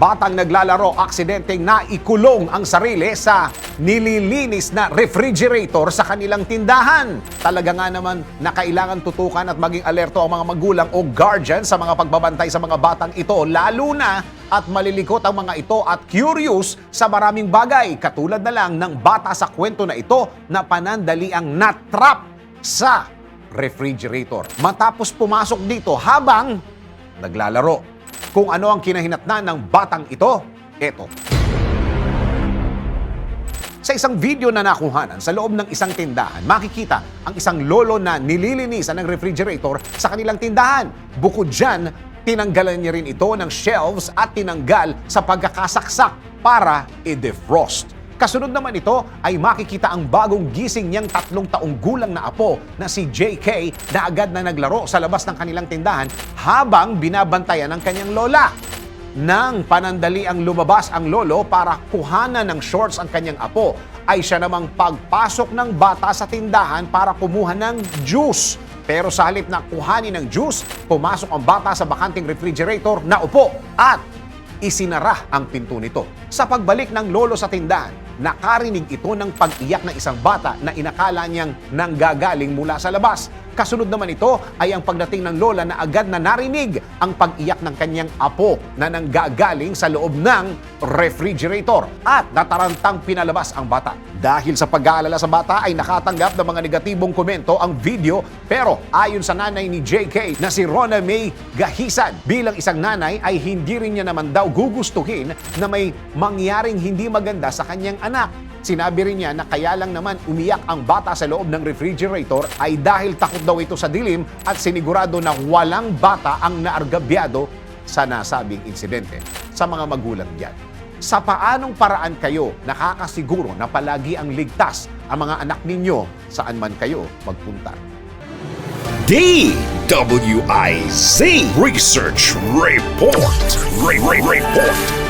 Batang naglalaro aksidenteng naikulong ang sarili sa nililinis na refrigerator sa kanilang tindahan. Talaga nga naman na kailangan tutukan at maging alerto ang mga magulang o guardian sa mga pagbabantay sa mga batang ito lalo na at malilikot ang mga ito at curious sa maraming bagay katulad na lang ng bata sa kwento na ito na panandaliang natrap sa refrigerator matapos pumasok dito habang naglalaro. Kung ano ang kinahinatnan ng batang ito, eto. Sa isang video na nakuhanan sa loob ng isang tindahan, makikita ang isang lolo na nililinisan ng refrigerator sa kanilang tindahan. Bukod dyan, tinanggalan niya rin ito ng shelves at tinanggal sa pagkakasaksak para i-defrost. Kasunod naman ito ay makikita ang bagong gising niyang tatlong taong gulang na apo na si JK na agad na naglaro sa labas ng kanilang tindahan habang binabantayan ng kanyang lola. Nang panandali ang lumabas ang lolo para kuhanan ng shorts ang kanyang apo, ay siya namang pagpasok ng bata sa tindahan para kumuha ng juice. Pero sa halip na kuhanin ng juice, pumasok ang bata sa bakanting refrigerator na upo at isinara ang pinto nito. Sa pagbalik ng lolo sa tindahan, nakarinig ito ng pag-iyak ng isang bata na inakala niyang nanggagaling mula sa labas. Kasunod naman ito ay ang pagdating ng lola na agad na narinig ang pag-iyak ng kanyang apo na nanggagaling sa loob ng refrigerator at natarantang pinalabas ang bata. Dahil sa pag-aalala sa bata ay nakatanggap ng mga negatibong komento ang video pero ayon sa nanay ni JK na si Rona May Gahisan bilang isang nanay ay hindi rin niya naman daw gugustuhin na may mangyaring hindi maganda sa kanyang anak. Sinabi rin niya na kaya lang naman umiyak ang bata sa loob ng refrigerator ay dahil takot daw ito sa dilim at sinigurado na walang bata ang naargabyado sa nasabing insidente. Sa mga magulang diyan, sa paanong paraan kayo nakakasiguro na palagi ang ligtas ang mga anak ninyo saan man kayo magpunta? DWIZ Research Report. Re- Re- Report.